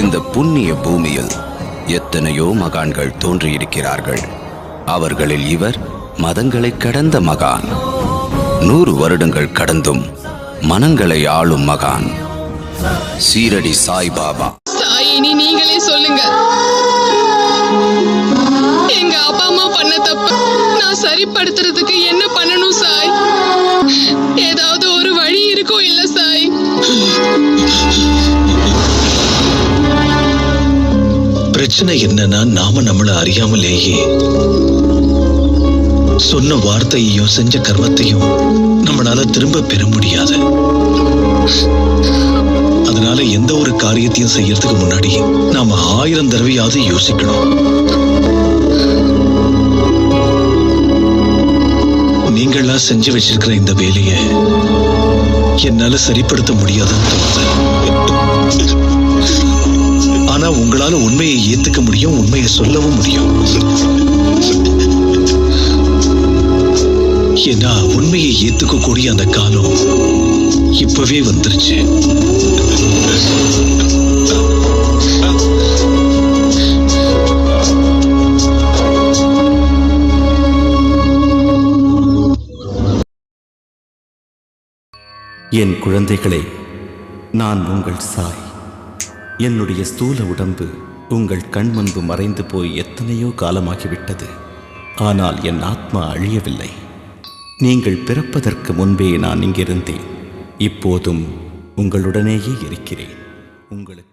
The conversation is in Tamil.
இந்த புண்ணிய பூமியில் எத்தனையோ மகான்கள் தோன்றியிருக்கிறார்கள். அவர்களில் இவர் மதங்களை கடந்த மகான். நூறு வருடங்கள் கடந்தும் மனங்களை ஆளும் மகான். சீரடி சாய்பாபா சாய் இனி நீங்களே சொல்லுங்க. எங்க அப்பா அம்மா பண்ண தப்பு. நான் சரிப்படுத்துறதுக்கு என்ன பண்ணணும் சாய்? ஏதாவது ஒரு வழி இருக்கும் இல்ல சாய்? பிரச்சனை என்னன்னா நாம நம்மள அறியாமலேயே சொன்ன வார்த்தையையும் செஞ்ச கர்மத்தையும் நம்மளால திரும்ப பெற முடியாது. அதனால எந்த ஒரு காரியத்தையும் செய்யறதுக்கு முன்னாடி நாம ஆயிரம் தடவையாவது யோசிக்கணும். நீங்களா செஞ்சு வச்சிருக்கிற இந்த வேலையை என்னால சரிப்படுத்த முடியாதுன்னு தோணுது. ஆனா உங்களால உண்மையை ஏத்துக்க முடியும் உண்மையை சொல்லவும் முடியும். ஏன்னா உண்மையை ஏத்துக்கக்கூடிய அந்த காலம் இப்பவே வந்துருச்சு. என் குழந்தைகளே நான் உங்கள் சாய். என்னுடைய ஸ்தூல உடம்பு உங்கள் கண் முன்பு மறைந்து போய் எத்தனையோ காலமாகிவிட்டது. ஆனால் என் ஆத்மா அழியவில்லை. நீங்கள் பிறப்பதற்கு முன்பே நான் இங்கிருந்தேன். இப்போதும் உங்களுடனேயே இருக்கிறேன். உங்களுக்கு